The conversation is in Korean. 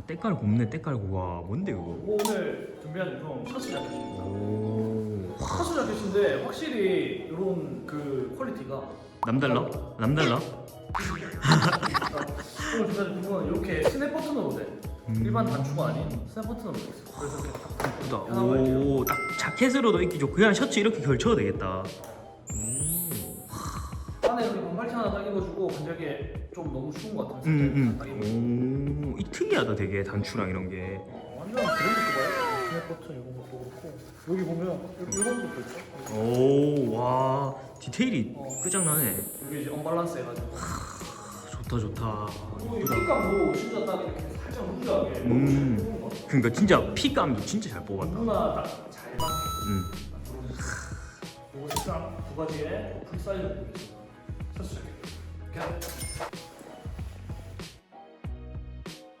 와 때깔 곱네 때깔 곱와 뭔데 그거 뭐 오늘 준비한 유성 셔츠 자켓입니다. 오 셔츠 자켓인데 확실히 이런 그 퀄리티가 남달라? 남달라? 오늘 준비한 부분은 이렇게 스냅 버튼으로 돼. 음. 일반 단추가 아닌 스냅 버튼으로 돼 있어. 그래서 이렇게 딱 예쁘다. 오딱 자켓으로도 입기 좋고 그냥 셔츠 이렇게 걸쳐도 되겠다 음. 안에 여기 반팔티 하나 딱 입어주고 반짝에 좀 너무 추운 것 같아서 음, 딱 입어주고. 이 특이하다 되게 단추랑 이런 게 어, 완전 브랜드 거봐요. 스냅 버튼 이런 것도 그렇고 여기 보면 이- 이런 것도 있죠. 오, 와 디테일이 어. 끝장나네. 여기 이제 언밸런스 해가지고. 좋다 좋다. 이 핏감도 진짜 딱 이렇게 살짝 루즈하게. 음. 거. 그러니까 진짜 피감도 진짜 잘 뽑았다. 누구나 딱잘 맞게. 음. 요거 색상 두 가지의 풀 사이즈 자켓. 이렇게